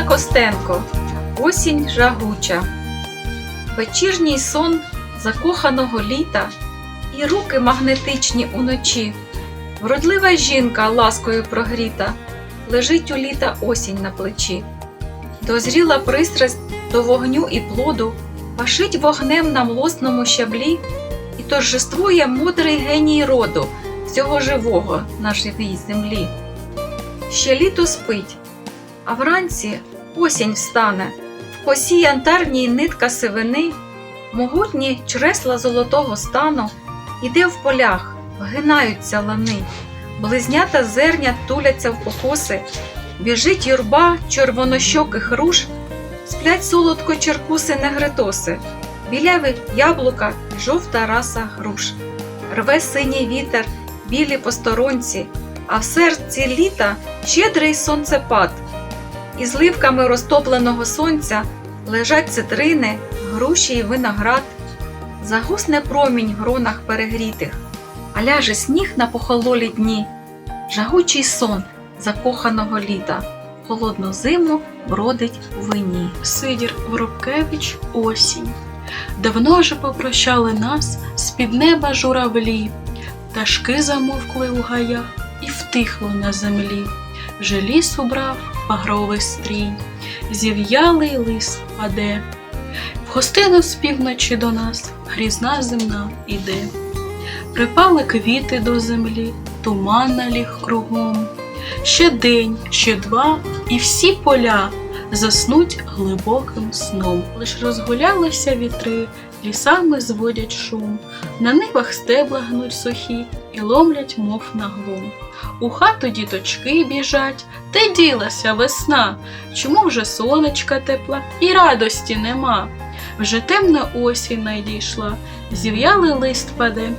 Костенко Осінь жагуча. Вечірній сон закоханого літа і руки магнетичні уночі. Вродлива жінка ласкою прогріта, лежить у літа осінь на плечі. Дозріла пристрасть до вогню і плоду, пашить вогнем на млосному щаблі, і торжествує мудрий геній роду всього живого на живій землі. Ще літо спить, а вранці осінь встане, в косі янтарній нитка сивини, могутні чресла золотого стану, іде в полях, вгинаються лани, близнята зерня туляться в покоси, біжить юрба червонощоких руш, сплять солодко черкуси негритоси, біляві яблука, жовта раса груш. Рве синій вітер, білі посторонці, а в серці літа щедрий сонцепад. І зливками розтопленого сонця лежать цитрини, груші й виноград. Загусне промінь в гронах перегрітих, а ляже сніг на похололі дні, жагучий сон закоханого літа, холодну зиму бродить у вині. Сидір Воробкевич осінь. Давно вже попрощали нас з-під неба журавлі, пташки замовкли у гаях і втихло на землі. Вже ліс убрав багровий стрій, зів'ялий лис паде. В гостину з півночі до нас грізна земна іде. Припали квіти до землі, туман наліг кругом. Ще день, ще два, і всі поля заснуть глибоким сном. Лиш розгулялися вітри, лісами зводять шум, на нивах стебла гнуть сухі і ломлять, мов на глум. У хату діточки біжать, де ділася весна, чому вже сонечка тепла і радості нема. Вже темна осінь найдійшла, зів'ялий лист паде,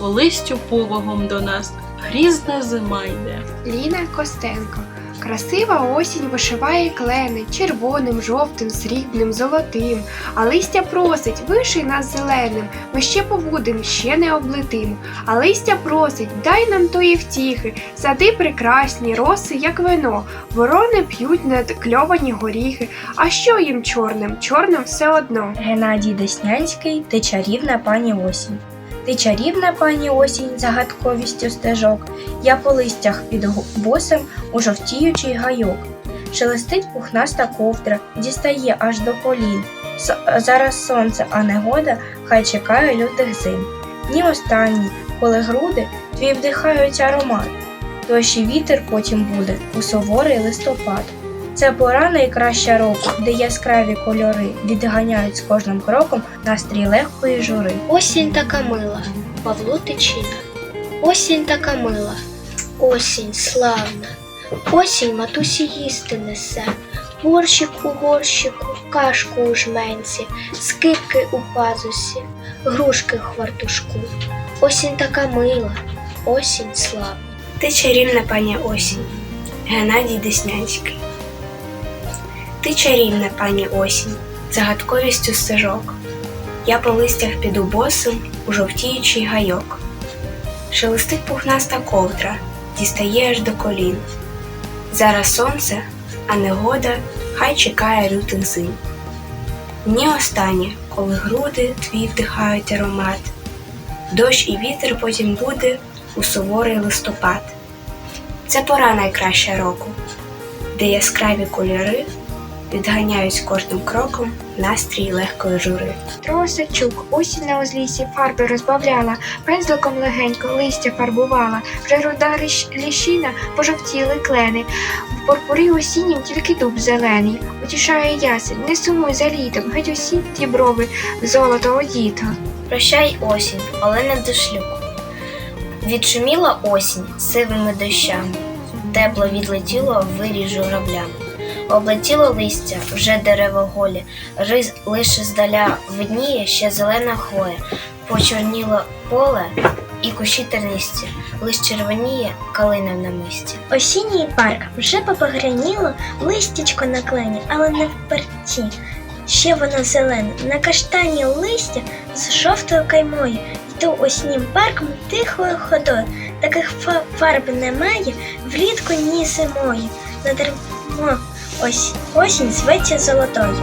по листю повагом до нас грізна зима йде. Ліна Костенко. Красива осінь вишиває клени червоним, жовтим, срібним, золотим, а листя просить, виший нас зеленим, ми ще побудем, ще не облетим. А листя просить, дай нам тої втіхи, сади прекрасні, роси, як вино, ворони п'ють надкльовані горіхи. А що їм чорним? Чорним все одно. Геннадій Деснянський, ти чарівна пані осінь. Ти чарівна пані осінь загадковістю стежок. Я по листях під босем у жовтіючий гайок. Шелестить пухнаста ковдра, дістає аж до колін. С- зараз сонце, а негода, хай чекає лютих зим. Дні останні, коли груди твій вдихають аромат. Дощ і вітер потім буде у суворий листопад. Це пора найкраща року, де яскраві кольори відганяють з кожним кроком настрій легкої жури. Осінь така мила, Павло Тичина. Осінь така мила, осінь славна, осінь матусі їсти несе, борщик у горщику, кашку у жменці, скипки у пазусі, грушки в хвартушку. Осінь така мила, осінь славна. Ти чарівна пані осінь, Геннадій Деснянський. Ти чарівна пані осінь, загадковістю стежок. Я по листях піду босим у жовтіючий гайок. Шелестить пухнаста ковдра, дістає аж до колін. Зараз сонце, а негода, хай чекає лютих зим. Дні останні, коли груди твій вдихають аромат, дощ і вітер потім буде у суворий листопад. Це пора найкраща року, де яскраві кольори відганяють з кожним кроком настрій легкої жури. Тросачук, осінь на узлісі фарби розбавляла, пензликом легенько листя фарбувала, вже руда ліщина пожовтіли клени. В пурпурі осіннім тільки дуб зелений. Утішає ясень, не сумуй за літом, геть усі ті брови в золото одіто. Прощай осінь, Олена Дошлюк. Відшуміла осінь сивими дощами, тепло відлетіло вирій журавлями. Облетіло листя, вже дерево голі, риз лише здаля видніє ще зелена хвоя, почорніло поле і кущі тернисті, лиш червоніє калина в намисті. Осінній парк вже попограніло, листячко на клені, але не в перці. Ще воно зелене, на каштані листя з жовтою каймою. Йду осіннім парком тихою ходою. Таких фа- фарб немає влітку ні зимою. Надармо Ось осінь зветься золотою,